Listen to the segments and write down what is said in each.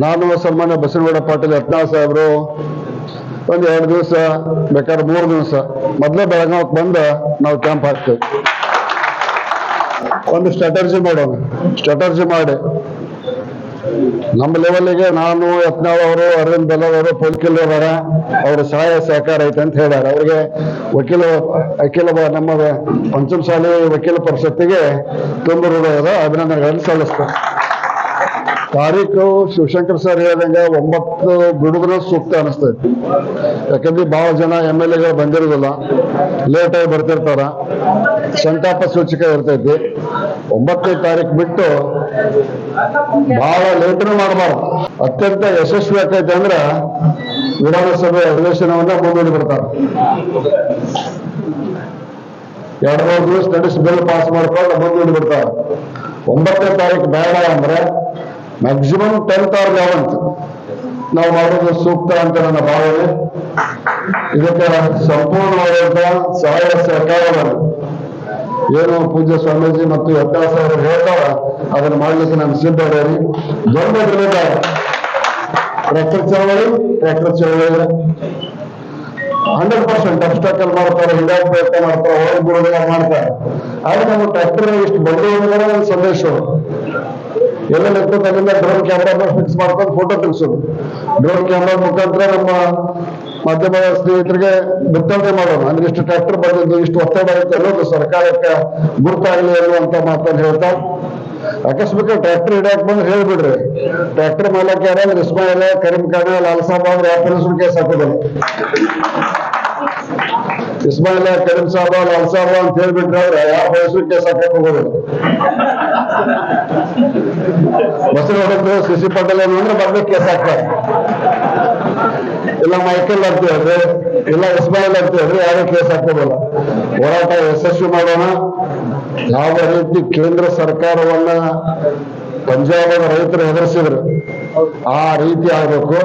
ನಾನು ಸನ್ಮಾನ್ಯ ಬಸನಗೌಡ ಪಾಟೀಲ್ ಯತ್ನಾಳ್ ಸಾಹೇಬರು, ಒಂದು ಎರಡು ದಿವಸ ಬೇಕಾದ್ರೆ ಮೂರು ದಿವಸ. ಮೊದಲೇ ಬೆಳಗಾವಕ್ಕೆ ಬಂದು ನಾವು ಕ್ಯಾಂಪ್ ಹಾಕ್ತೇವೆ. ಒಂದು ಸ್ಟ್ರಾಟಜಿ ಮಾಡೋಣ. ಸ್ಟ್ರಾಟಜಿ ಮಾಡಿ. ನಮ್ಮ ಲೆವೆಲ್ಗೆ ನಾನು ಯತ್ನಾಳ್ ಅವರು, ಅರವಿಂದ್ ಬೆಲ್ಲರ್ ಅವರು, ಪೊಲ್ಕಿಲ್ ಅವರ ಅವರ ಸಹಾಯ ಸಹಕಾರ ಐತೆ ಅಂತ ಹೇಳ್ಯಾರ. ಅವ್ರಿಗೆ ವಕೀಲ ವಕೀಲ ನಮ್ಮ ಪಂಚಮಸಾಲಿ ವಕೀಲ ಪರಿಷತ್ತಿಗೆ ತುಂಬ ಹೃದಯದ ಅಭಿನಂದನೆಗಳನ್ನು ಸಲ್ಲಿಸ್ತೇನೆ. ತಾರೀಕು ಶಿವಶಂಕರ್ ಸರ್ ಹೇಳಿದಂಗ ಒಂಬತ್ತು ಬಿಡುಗಡೆ ಸೂಕ್ತ ಅನಿಸ್ತೈತಿ ಯಾಕಂದ್ರೆ ಬಹಳ ಜನ ಎಂ ಎಲ್ ಎಗಳು ಬಂದಿರೋದಿಲ್ಲ. ಲೇಟ್ ಆಗಿ ಬರ್ತಿರ್ತಾರ. ಸಂತಾಪ ಸೂಚಕ ಇರ್ತೈತಿ. ಒಂಬತ್ತನೇ ತಾರೀಕು ಬಿಟ್ಟು ಬಹಳ ಲೇಟನು ಮಾಡಬಾರ್ದು. ಅತ್ಯಂತ ಯಶಸ್ವಿ ಆಕೈತೆ ಅಂದ್ರ ವಿಧಾನಸಭೆ ಅಧಿವೇಶನವನ್ನ ಮುಂದೂಡಿ ಬಿಡ್ತಾರೆ. ಎರಡು ಮೂರು ದಿವಸ ನಡೆಸಿ ಬಿಲ್ ಪಾಸ್ ಮಾಡ್ಕೊಂಡು ಮುಂದೂಡಿ ಬಿಡ್ತಾರ. ಒಂಬತ್ತನೇ ತಾರೀಕು ಬೇಡ ಅಂದ್ರೆ ಮ್ಯಾಕ್ಸಿಮಮ್ ಟೆಂತ್ ಆರ್ ಲೆವೆಂತ್ ನಾವು ಮಾಡೋದು ಸೂಕ್ತ ಅಂತ ನನ್ನ ಭಾವನೆ. ಇದಕ್ಕೆ ಸಂಪೂರ್ಣವಾದಂತಹ ಸಹಾಯ ಸಹಕಾರವನ್ನು. ಏನು ಪೂಜ್ಯ ಸ್ವಾಮೀಜಿ ಮತ್ತು ವ್ಯತ್ಯಾಸ ಅವರು ಹೇಳ್ತಾರ, ಅದನ್ನ ಮಾಡ್ಲಿಕ್ಕೆ ನಾನು ಸಿದ್ಧ ದೊಡ್ಡ ದೊಡ್ಡ ಟ್ರ್ಯಾಕ್ಟರ್ ಚಳವಳಿ ಟ್ರ್ಯಾಕ್ಟರ್ ಚಳವಳಿ. ಹಂಡ್ರೆಡ್ ಪರ್ಸೆಂಟ್ ಅಬ್ಸ್ಟಾಕಲ್ ಮಾಡ್ತಾರೆ, ಹಿಂಗಾಗಿ ಪ್ರಯತ್ನ ಮಾಡ್ತಾರೆ ಒಳಗೆ ಬಿಡೋದಿಲ್ಲ ಮಾಡ್ತಾರೆ. ಆದ್ರೆ ನಾವು ಟ್ರ್ಯಾಕ್ಟರ್ ಇಷ್ಟು ಬಂದ್ರೆ ಸಂದೇಶ. ಎಲ್ಲ ಇರ್ತದೆ ಅಲ್ಲಿಂದ ಡ್ರೋನ್ ಕ್ಯಾಮ್ರಾ ಫಿಕ್ಸ್ ಮಾಡ್ಕೊಂಡು ಫೋಟೋ ತೆಗಿಸೋದು ಡ್ರೋನ್ ಕ್ಯಾಮ್ರಾ ಮುಖಾಂತರ ನಮ್ಮ ಮಾಧ್ಯಮ ಸ್ನೇಹಿತರಿಗೆ ಬಿತ್ತನೆ ಮಾಡೋಣ ಅಂದ್ರೆ ಇಷ್ಟು ಟ್ರ್ಯಾಕ್ಟರ್ ಬಂದಿದ್ದು, ಇಷ್ಟು ಒತ್ತಡ ಐತೆ ಅನ್ನೋದು ಸರ್ಕಾರಕ್ಕೆ ಗುರುತಾಗಲಿ ಅನ್ನುವಂತ ಮಾತನ್ನು ಹೇಳ್ತಾ. ಅಕಸ್ಮಾತ್ ಟ್ರ್ಯಾಕ್ಟರ್ ಹಿಡಿಯಕ್ ಬಂದ್ರೆ ಹೇಳ್ಬಿಡ್ರಿ. ಟ್ರ್ಯಾಕ್ಟರ್ ಮಾಲಕ್ ಯಾರ ಇಸ್ಮಾಯಿಲ್, ಕರೀಂ ಖಾನ್, ಲಾಲ್ ಸಾಬ್ ಅವ್ರು ಯಾವ ಪೊಲೀಸರು ಕೇಸ್ ಹಾಕೋದಿಲ್ಲ. ಇಸ್ಮಾಯಿಲ, ಕರೀಂ ಸಾಬ್, ಲಾಲ್ ಅಂತ ಹೇಳ್ಬಿಟ್ರೆ ಅವ್ರೆ ಯಾವ ಪೊಲೀಸರು ಕೇಸ್ ಹಾಕಕ್ ಹೋಗೋದಿಲ್ಲ. ಬಸವನಗೌಡದ್ದು ಸಿಸಿ ಪಟೇಲ್ ಏನು ಅಂದ್ರೆ ಬರ್ಬೇಕು ಕೇಸ್ ಇಲ್ಲ ಮೈಕಲ್ ಅಂತ ಹೇಳ್ರಿ ಇಲ್ಲ ಇಸ್ಮಾಯಿಲ್ ಅಂತ ಹೇಳ್ರಿ ಯಾರು ಕೇಸ್ ಹಾಕೋದಲ್ಲ. ಹೋರಾಟ ಯಶಸ್ವಿ ಮಾಡೋಣ. ಯಾವ ರೀತಿ ಕೇಂದ್ರ ಸರ್ಕಾರವನ್ನ ಪಂಜಾಬದ ರೈತರು ಹೆದರ್ಸಿದ್ರು ಆ ರೀತಿ ಆಗ್ಬೇಕು.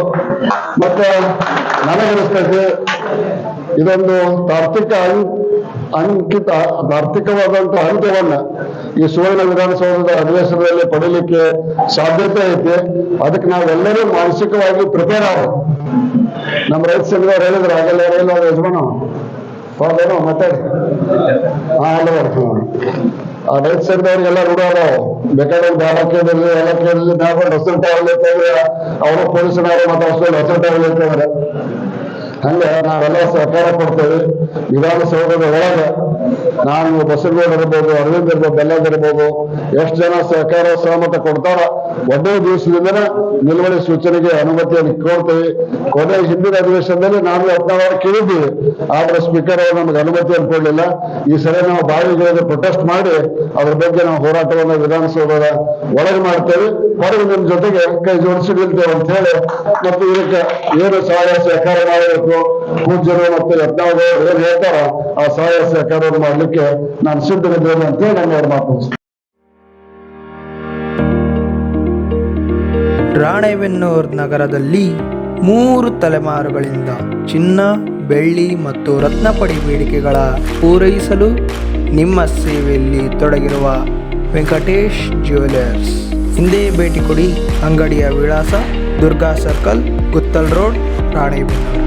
ಮತ್ತೆ ನನಗನಿಸ್ತೈತಿ ಇದೊಂದು ತಾರ್ಕಿಕ ಅಂಕಿತ, ತಾರ್ಕಿಕವಾದಂತಹ ಹಂತವನ್ನ ಈ ಸುವರ್ಣ ವಿಧಾನಸೌಧದ ಅಧಿವೇಶನದಲ್ಲಿ ಪಡೀಲಿಕ್ಕೆ ಸಾಧ್ಯತೆ ಐತೆ. ಅದಕ್ಕೆ ನಾವೆಲ್ಲರೂ ಮಾನಸಿಕವಾಗಿ ಪ್ರಿಪೇರ್ ಆಗಬೇಕು ನಮ್ಮ ರೈತ ಸಂಘದವ್ರು ಹೇಳಿದ್ರು ಆಗಲ್ಲ ಅವ್ರ ಯಜಮಾನ ಹೌದೇನೋ ಮಾತಾಡಿ. ಹಾ ಆ ರೈತ ಸಂಘದವ್ರಿಗೆಲ್ಲ ರೂಢ ಬೇಕಾದ್ರೆ ಬಾಲಕಿಯಲ್ಲಿ ಇಲಾಖೆಯಲ್ಲಿ ನಾವು ಟವಲ್ ಇರ್ತಂದ್ರೆ ಅವರು ಪೊಲೀಸನವರು ಮಾತಾಡ್ಸೋದು ಟವಲ್ ಇರ್ತಂದ್ರೆ ಹಂಗೆ ನಾವೆಲ್ಲ ಸಹಕಾರ ಕೊಡ್ತೇವೆ. ವಿಧಾನಸೌಧದ ಒಳಗೆ ನಾನು ಬಸವಗೌಡ ಇರ್ಬೋದು, ಅರವಿಂದ್ ಇರ್ಬೋದು, ಬೆಲ್ಲದ್ ಇರ್ಬೋದು, ಎಷ್ಟು ಜನ ಸಹಕಾರ ಸಹಮತ ಕೊಡ್ತಾರ, ಒಂದೇ ದಿವಸದಿಂದನೇ ನಿಲುವಳಿ ಸೂಚನೆಗೆ ಅನುಮತಿಯನ್ನು ಕೋರ್ತೇವೆ ಕೊನೆ ಹಿಂದಿನ ಅಧಿವೇಶನದಲ್ಲಿ ನಾನು ಹದಿನಾರು ಕೇಳಿದ್ದೀವಿ. ಆದ್ರೆ ಸ್ಪೀಕರ್ ಅವರು ನಮಗೆ ಅನುಮತಿಯನ್ನು ಕೊಡಲಿಲ್ಲ. ಈ ಸಲ ನಾವು ಬಾವಿಗಳಿಗೆ ಪ್ರೊಟೆಸ್ಟ್ ಮಾಡಿ, ಅದ್ರ ಬಗ್ಗೆ ನಾವು ಹೋರಾಟವನ್ನು ವಿಧಾನಸೌಧದ ಒಳಗೆ ಮಾಡ್ತೇವೆ. ಹೊರಗೆ ನಿಮ್ ಜೊತೆಗೆ ಕೈ ಜೋಡಿಸಿ ನಿಲ್ತೇವೆ ಅಂತ ಹೇಳಿ, ಮತ್ತು ಇದಕ್ಕೆ ಏನು ಸಹಾಯ ಸಹಕಾರ ಮಾಡಬೇಕು ಪೂಜ್ಯರು ಮತ್ತು ಯಜ್ಞಾವ್ ಹೇಳ್ತಾರ, ಆ ಸಹಾಯ ಸಹಕಾರವನ್ನು ಮಾಡ್ಲಿಕ್ಕೆ ನಾನು ಸಿದ್ಧರಿದ್ದೇನೆ ಅಂತ ಹೇಳಿ ನಾನು ಅವ್ರು ಮಾತು ಮುಗಿಸ್ತೇನೆ. ರಾಣೆಬೆನ್ನೂರು ನಗರದಲ್ಲಿ ಮೂರು ತಲೆಮಾರುಗಳಿಂದ ಚಿನ್ನ, ಬೆಳ್ಳಿ ಮತ್ತು ರತ್ನಪಡಿ ಬೇಡಿಕೆಗಳ ಪೂರೈಸಲು ನಿಮ್ಮ ಸೇವೆಯಲ್ಲಿ ತೊಡಗಿರುವ ವೆಂಕಟೇಶ್ ಜ್ಯುವೆಲರ್ಸ್ ಹಿಂದೆ ಭೇಟಿ ಕೊಡಿ ಅಂಗಡಿಯ ವಿಳಾಸ ದುರ್ಗಾ ಸರ್ಕಲ್, ಗುತ್ತಲ್ ರೋಡ್, ರಾಣೆಬೆನ್ನೂರು